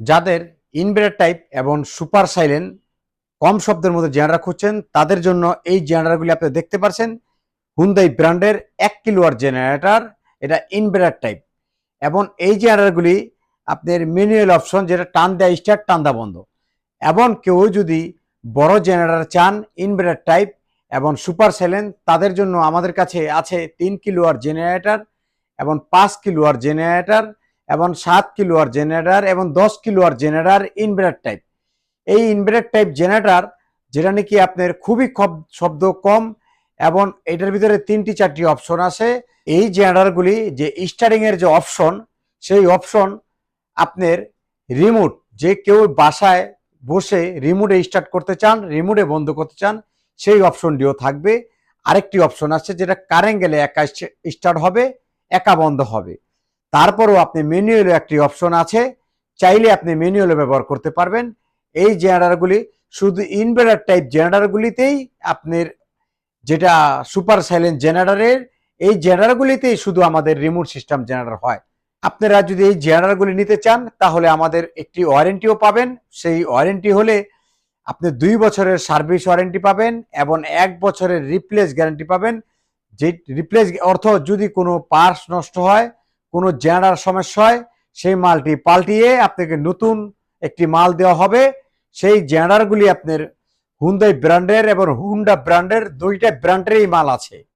যাদের inverter type এবং super silent কম শব্দের মধ্যে জেনারেটর খুঁজছেন তাদের জন্য এই জেনারেটরগুলি আপনি দেখতে পাচ্ছেন হুন্দাই ব্র্যান্ডের এক কিলোয়ার জেনারেটার, এটা ইনভার্টার টাইপ। এবং এই জেনারেটরগুলি আপনার ম্যানুয়াল অপশন যেটা টান দেয় স্টার্ট টান দেওয়া বন্ধ। এবং কেউ যদি বড় জেনারেটর চান ইনভার্টার টাইপ এবং সুপার সাইলেন্ট, তাদের জন্য আমাদের কাছে আছে তিন কিলোয়ার জেনারেটার এবং পাঁচ কিলোয়ার জেনারেটর। এবং সাত কিলোয়ার জেনারেটর এবং দশ কিলোয়ার জেনারেটর ইনভার্টার টাইপ এই ইনভার্টার টাইপ জেনারেটর, যেটা নাকি আপনার খুবই শব্দ কম এবং এটার ভিতরে তিনটি চারটি অপশন আছে। এই জেনারেটরগুলি যে স্টারিং এর যে অপশন সেই অপশন আপনার রিমোট যে কেউ বাসায় বসে রিমোটে স্টার্ট করতে চান রিমোটে বন্ধ করতে চান, সেই অপশনটিও থাকবে। আরেকটি অপশন আছে, যেটা কারেন্ট গেলে একা স্টার্ট হবে, একা বন্ধ হবে। তারপরও আপনি ম্যানুয়ালে একটি অপশন আছে। চাইলে আপনি ম্যানুয়ালে ব্যবহার করতে পারবেন। এই জেনারেটরগুলি শুধু ইনভার্টার টাইপ জেনারেটরগুলিতেই আপনার যেটা সুপার সাইলেন্ট জেনারেটরের এই জেনারেটরগুলিতেই শুধু আমাদের রিমোট সিস্টেম জেনারেটর হয়। আপনারা যদি এই জেনারেটরগুলি নিতে চান, তাহলে আমাদের একটি ওয়ারেন্টিও পাবেন। সেই ওয়ারেন্টি হলে আপনি দুই বছরের সার্ভিস ওয়ারেন্টি পাবেন এবং এক বছরের রিপ্লেস গ্যারান্টি পাবেন। যে রিপ্লেস অর্থ যদি কোনো পার্টস নষ্ট হয় কোনো জেনার সমস্যায় সেই মালটি পাল্টিয়ে আপনাকে নতুন একটি মাল দেওয়া হবে। সেই জেনারগুলি আপনার হুন্দাই ব্র্যান্ডের এবং হুন্ডা ব্র্যান্ডের দুইটা ব্র্যান্ডেরই মাল আছে।